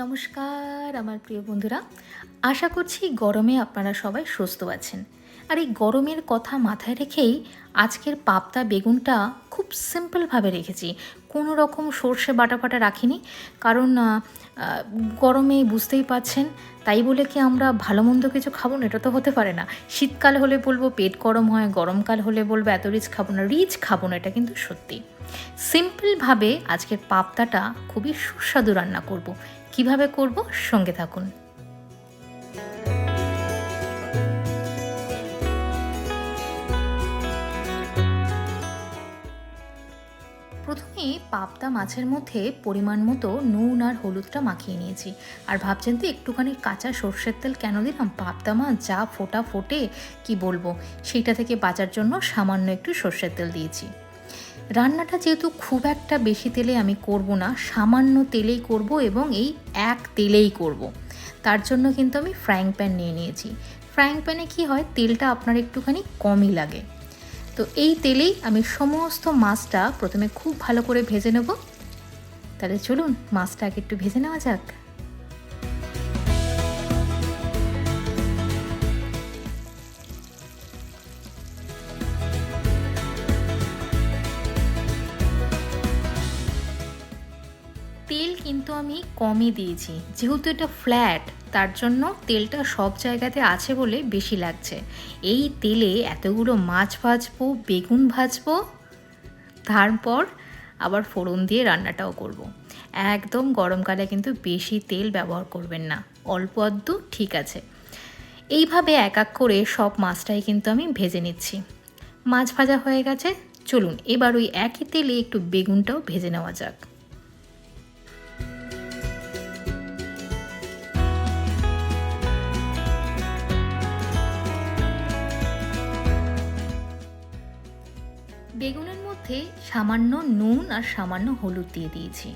নমস্কার, আমার প্রিয় বন্ধুরা। আশা করছি গরমে আপনারা সবাই সুস্থ আছেন। আর এই গরমের কথা মাথায় রেখেই আজকের পাবদা বেগুনটা খুব সিম্পলভাবে রেখেছি। কোনো রকম সর্ষে বাটা ফাটা রাখিনি, কারণ গরমে বুঝতেই পাচ্ছেন তাই বলে কি আমরা ভালো মন্দ কিছু খাব না? এটা তো হতে পারে না। শীতকাল হলে বলব পেট গরম হয়, গরমকাল হলে বলব এত রিচ খাব না, রিচ খাব না, এটা কিন্তু সত্যি। সিম্পলভাবে আজকের পাবদাটা খুবই সুস্বাদু রান্না করব। কীভাবে করব সঙ্গে থাকুন। প্রথমে পাবদা মাছের মধ্যে পরিমাণ মতো নুন আর হলুদটা মাখিয়ে নিয়েছি। আর ভাবছেন তো একটুখানি কাঁচা সর্ষের তেল কেন দিলাম? পাবদা মাছ যা ফোটা ফোটে, কি বলব? সেইটা থেকে বাঁচার জন্য সামান্য একটু সর্ষের তেল দিয়েছি। রান্নাটা যেহেতু খুব একটা বেশি তেলে আমি করব না, সামান্য তেলেই করব এবং এই এক তেলেই করব। তার জন্য কিন্তু আমি ফ্রাইং প্যান নিয়ে নিয়েছি। ফ্রাইং প্যানে কি হয়, তেলটা আপনার একটুখানি কমই লাগে। তো এই তেলেই আমি সমস্ত মাছটা প্রথমে খুব ভালো করে ভেজে নেব। তাহলে চলুন, মাছটা আগে একটু ভেজে নেওয়া যাক। কিন্তু আমি কমই দিয়েছি। যেহেতু এটা ফ্ল্যাট, তার জন্য তেলটা সব জায়গাতে আছে বলে বেশি লাগছে। এই তেলে এতগুলো মাছ ভাজবো, বেগুন ভাজবো, তারপর আবার ফোড়ন দিয়ে রান্নাটাও করব। একদম গরমকালে কিন্তু বেশি তেল ব্যবহার করবেন না। অল্প আধটু ঠিক আছে। এইভাবে এক এক করে সব মাছটাই কিন্তু আমি ভেজে নিচ্ছি। মাছ ভাজা হয়ে গেছে। চলুন, এবার ওই একই তেলে একটু বেগুনটাও ভেজে নেওয়া যাক। বেগুনের মধ্যে সামান্য নুন আর সামান্য হলুদ দিয়ে দিয়েছি।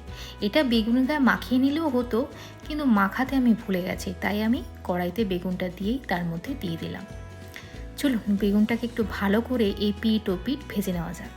এটা বেগুনের গায়ে মাখিয়ে নিলেও হতো, কিন্তু মাখাতে আমি ভুলে গেছি, তাই আমি কড়াইতে বেগুনটা দিয়েই তার মধ্যে দিয়ে দিলাম। চলুন, বেগুনটাকে একটু ভালো করে এই পিট ও পিট ভেজে নেওয়া যাক।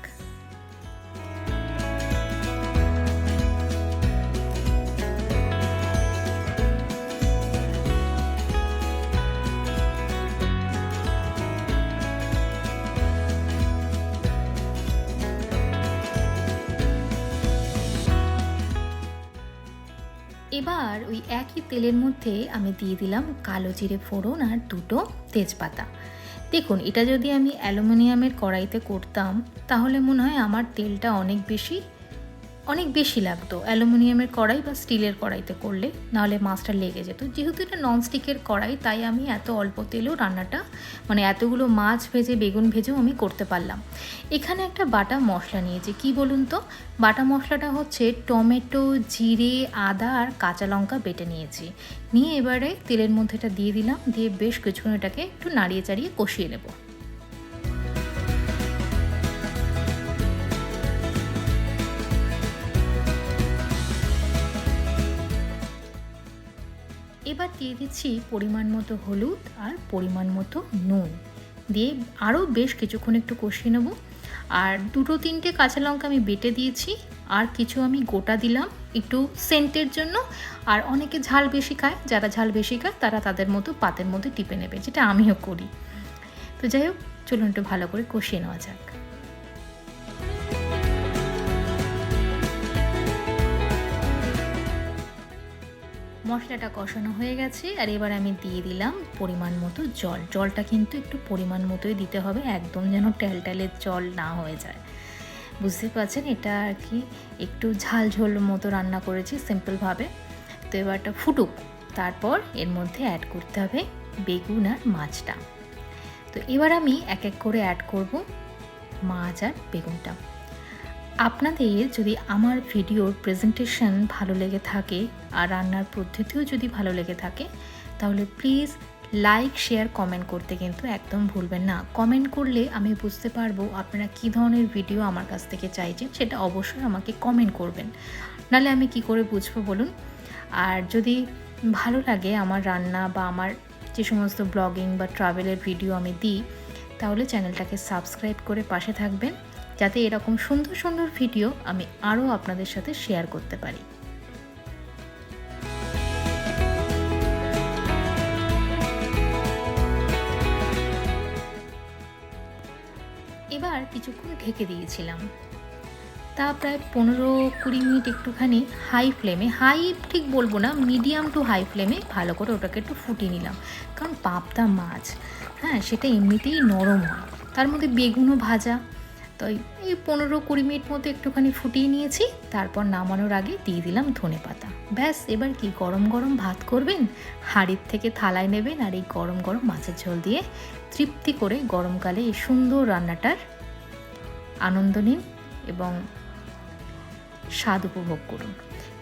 এবার ওই একই তেলের মধ্যে আমি দিয়ে দিলাম কালো জিরে ফোড়ন আর দুটো তেজপাতা। দেখুন, এটা যদি আমি অ্যালুমিনিয়ামের কড়াইতে করতাম, তাহলে মনে হয় আমার তেলটা অনেক বেশি অনেক বেশি লাগতো। অ্যালুমিনিয়ামের কড়াই বা স্টিলের কড়াইতে করলে, নাহলে মাছটা লেগে যেত। যেহেতু এটা ননস্টিকের কড়াই, তাই আমি এত অল্প তেলেও রান্নাটা মানে এতগুলো মাছ ভেজে, বেগুন ভেজেও আমি করতে পারলাম। এখানে একটা বাটা মশলা নিয়েছি। কি বলুন তো? বাটা মশলাটা হচ্ছে টমেটো, জিরে, আদা আর কাঁচা লঙ্কা বেটে নিয়েছি। নিয়ে এবারে তেলের মধ্যে এটা দিয়ে দিলাম। দিয়ে বেশ কিছুক্ষণ এটাকে একটু নাড়িয়ে চাড়িয়ে কষিয়ে নেব। এবার দিয়ে দিচ্ছি পরিমাণ মতো হলুদ আর পরিমাণ মতো নুন। দিয়ে আরও বেশ কিছুক্ষণ একটু কষিয়ে নেব। আর দুটো তিনটে কাঁচা লঙ্কা আমি বেটে দিয়েছি। আর কিছু আমি গোটা দিলাম একটু সেন্টের জন্য। আর অনেকে ঝাল বেশি খায়, যারা ঝাল বেশি খায়, তারা তাদের মতো পাতের মধ্যে টিপে নেবে, যেটা আমিও করি। তো যাই হোক, চলুন একটু ভালো করে কষিয়ে নেওয়া যাক। মশলাটা কষানো হয়ে গেছে, আর এবার আমি দিয়ে দিলাম পরিমাণ মতো জল। জলটা কিন্তু একটু পরিমাণ মতোই দিতে হবে, একদম যেন ট্যালট্যালের জল না হয়ে যায়। বুঝতে পারছেন? এটা আর কি একটু ঝাল ঝোল মতো রান্না করেছি সিম্পলভাবে তো এবারটা ফুটুক, তারপর এর মধ্যে অ্যাড করতে হবে বেগুন আর মাছটা। তো এবার আমি এক এক করে অ্যাড করব মাছ আর বেগুনটা। আপনাদের যদি আমার ভিডিওর প্রেজেন্টেশন ভালো লেগে থাকে আর রান্নার পদ্ধতিও যদি ভালো লেগে থাকে, তাহলে প্লিজ লাইক শেয়ার কমেন্ট করতে কিন্তু একদম ভুলবেন না। কমেন্ট করলে আমি বুঝতে পারব আপনারা কী ধরনের ভিডিও আমার কাছ থেকে চাইছেন, সেটা অবশ্যই আমাকে কমেন্ট করবেন। নাহলে আমি কি করে বুঝব বলুন? আর যদি ভালো লাগে আমার রান্না বা আমার যে সমস্ত ব্লগিং বা ট্রাভেলের ভিডিও আমি দিই, তাহলে চ্যানেলটাকে সাবস্ক্রাইব করে পাশে থাকবেন। যাতে এরকম সুন্দর সুন্দর ভিডিও আমি আরও আপনাদের সাথে শেয়ার করতে পারি। এবার কিছুক্ষণ ঢেকে দিয়েছিলাম। তা প্রায় পনেরো কুড়ি মিনিট একটুখানি হাই ফ্লেমে, হাই ঠিক বলব না, মিডিয়াম টু হাই ফ্লেমে ভালো করে ওটাকে একটু ফুটিয়ে নিলাম। কারণ পাবদা মাছ হ্যাঁ সেটা এমনিতেই নরম হয়। তার মধ্যে বেগুনও ভাজা তো এই- এই পনেরো কুড়ি মিনিট মতো একটুখানি ফুটিয়ে নিয়েছি, তারপর নামানোর আগে দিয়ে দিলাম ধনে পাতা। ব্যাস, এবার কি গরম গরম ভাত করবেন? হাঁড়ির থেকে থালায় নেবেন আর এই গরম গরম মাছের ঝোল দিয়ে তৃপ্তি করে গরমকালে এই সুন্দর রান্নাটার আনন্দ নিন এবং স্বাদ উপভোগ করুন।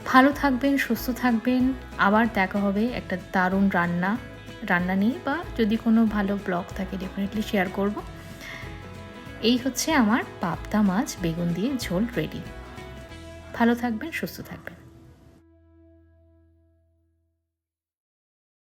ভালো থাকবেন, সুস্থ থাকবেন। আবার দেখা হবে একটা দারুণ রান্না রান্না নিয়ে বা যদি কোনো ভালো ব্লগ থাকে ডেফিনেটলি শেয়ার করব। এই হচ্ছে আমার পাবদা মাছ বেগুন দিয়ে ঝোল রেডি ভালো থাকবেন সুস্থ থাকবেন।